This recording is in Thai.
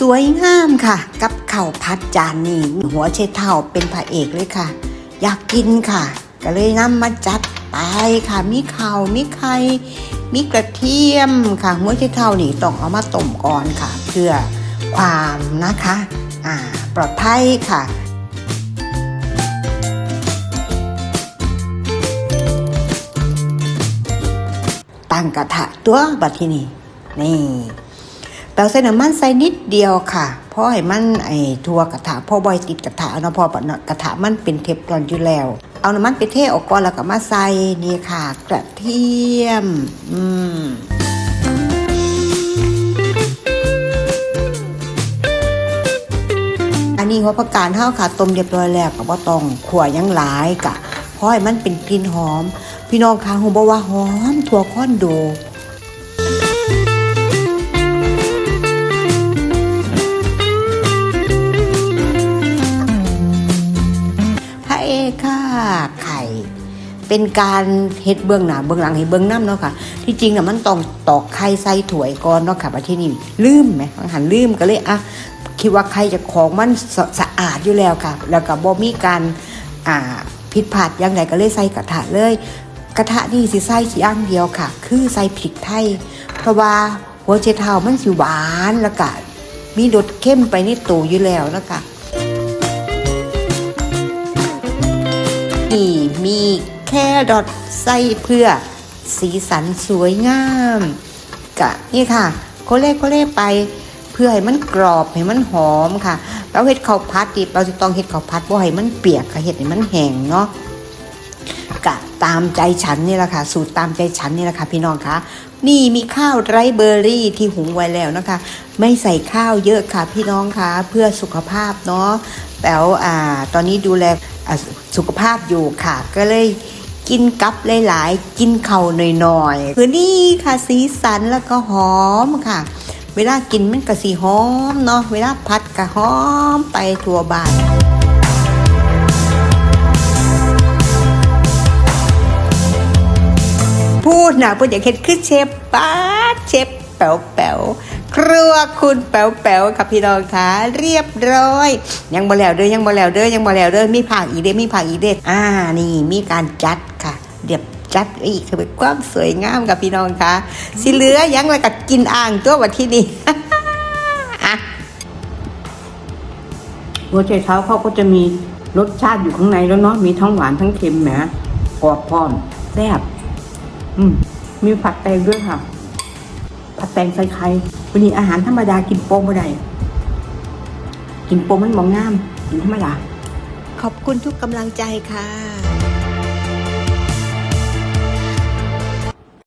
สวยงามค่ะ กับข้าวพัดจานนี้หัวเชเท่าเป็นพระเอกเลยค่ะ อยากกินค่ะ ก็เลยนำมาจัดไปค่ะ มีข่าวมีไข่มีกระเทียมค่ะหัวเชเท่านี่ต้องเอามาต้มก่อนค่ะ เพื่อความนะคะอ่าปลอดภัยค่ะตั้งกระทะตัวบัดที่นี่นี่ แปลใส่น้ำมันใส่นิดเดียวค่ะเพราะให้มันไอ้ทัวกระทะพอบอยติดกระทะเนาะพอกระทะมันเป็นเทปตอนอยู่แล้ว เอาน้ำมันไปเทออกก่อนแล้วก็มาใส่นี่ค่ะ กระเทียม อืมอันนี้หัวผักกาดเท่าค่ะต้มเรียบร้อยแล้วก็บ่ต้องขั่วยังหลายกะเพราะให้มันเป็นกลิ่นหอม พี่น้องคะผมบอกว่าหอมถั่วข้อนโด ค่ะไข่ เป็นการเฮ็ดเบื้องหน้าเบื้องหลังให้เบื้องน้ำเนาะค่ะ ที่จริงน่ะมันต้องตอกไข่ใส่ถ้วยก่อนเนาะค่ะประเทศนี้ลืมไหมหันลืมก็เลยอะคิดว่าไข่จะของมันสสะอาดอยู่แล้วค่ะ แล้วก็บ่มีการอ่าผิดพลาดอย่างใดก็เลยใส่กระทะเลย กระทะนี่สิใส่อย่างเดียวค่ะ คือใส่พริกไทย เพราะว่าหัวเชเท้ามันสิหวานแล้วก็มีรสเข้มไปในตัวอยู่แล้วนะคะ นี่มีแครอทใส่เพื่อสีสันสวยงามกะนี่ค่ะโคเล่โคเล่ไป เพื่อให้มันกรอบให้มันหอมค่ะ เราเห็ดข้าวพัดดิเราจะต้องเห็ดข้าวพัดบ่ให้มันเปียกค่ะเห็ดให้มันแห้งเนาะกะตามใจฉันนี่แหละค่ะ สูตรตามใจฉันนี่แหละค่ะ พี่น้องคะนี่มีข้าวไรเบอร์รี่ที่หุงไว้แล้วนะคะ ไม่ใส่ข้าวเยอะค่ะพี่น้องคะเพื่อสุขภาพเนาะแต่วอ่า ตอนนี้ดูแล สุขภาพอยู่ค่ะ ก็เลยกินกับหลายๆ กินเข่าหน่อยๆ คือนี่ค่ะสีสันแล้วก็หอมค่ะ เวลากินมันก็สีหอมเนาะเวลาพัดก็หอมไปทั่วบ้านพูดนะพูดอย่างเห็นคือเชฟป้าเชฟแป๋วแป๋ว คุณแป๋วแป๋วกับพี่น้องคะเรียบร้อย ยังบ่แล้วเด้อยังบ่แล้วเด้อยังบ่แล้วเด้อมีผักอีเด้อมีผักอีเด้ออ่านี่มีการจัดค่ะเดี๋ยวจัดอีกคือเป็นความสวยงามกับพี่น้องคะสิเหลือยังแล้วก็กินอ่างตัววันที่นี่อะหัวใจเท้าเขาก็จะมีรสชาติอยู่ข้างในแล้วเนาะมีทั้งหวานทั้งเค็มแหมกรอบพร้อมแซ่บอืมมีผัดแตงด้วยค่ะ ผัดแตงใส่ไข่ วันนี้อาหารธรรมดากินโป้ไม่ได้กินโป้มันมองงามกินธรรมดาขอบคุณทุกกำลังใจค่ะ